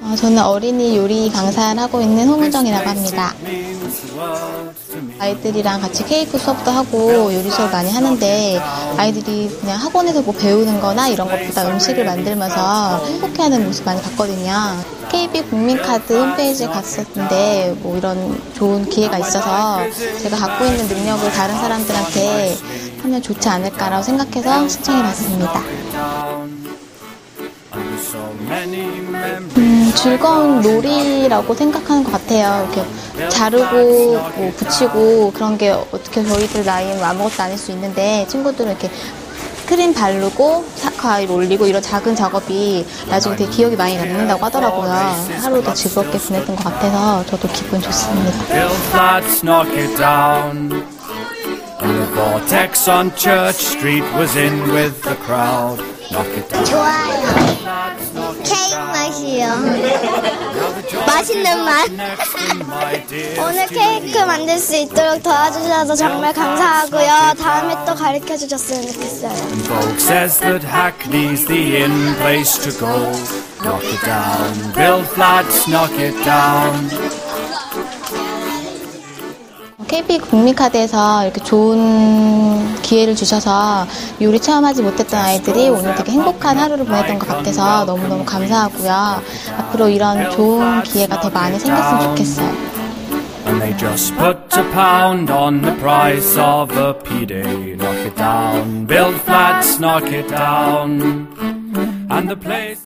어, 저는 어린이 요리 강사를 하고 있는 홍은정이라고 합니다. 아이들이랑 같이 케이크 수업도 하고 요리 수업 많이 하는데 아이들이 그냥 학원에서 뭐 배우는 거나 이런 것보다 음식을 만들면서 행복해하는 모습 많이 봤거든요. KB 국민카드 홈페이지에 갔었는데 뭐 이런 좋은 기회가 있어서 제가 갖고 있는 능력을 다른 사람들한테 하면 좋지 않을까라고 생각해서 신청해 봤습니다. 음, 즐거운 놀이라고 생각하는 것 같아요. 이렇게 자르고 뭐 붙이고 그런 게 어떻게 저희들 나이는 아무것도 아닐 수 있는데 친구들은 이렇게 크림 바르고 과일 올리고 이런 작은 작업이 나중에 되게 기억이 많이 남는다고 하더라고요. 하루도 즐겁게 보냈던 것 같아서 저도 기분 좋습니다. vortex on Church Street was in with the crowd. Knock it down. 좋아요. 케이크 맛이요. 맛있는 맛. Next in my dear. 오늘 케이크 만들 수 있도록 도와주셔서 정말 감사하고요. 다음에 또 가르쳐 주셨으면 좋겠어요. Folk says that Hackney's the in place to go. Knock it down. Bill Flats knock it down. KB 국민카드에서 이렇게 좋은 기회를 주셔서 요리 체험하지 못했던 아이들이 오늘 되게 행복한 하루를 보냈던 것 같아서 너무너무 감사하고요. 앞으로 이런 좋은 기회가 더 많이 생겼으면 좋겠어요. And they just put a pound on the price of a P-Day. Knock it down. Bill Flats knock it down. And the place.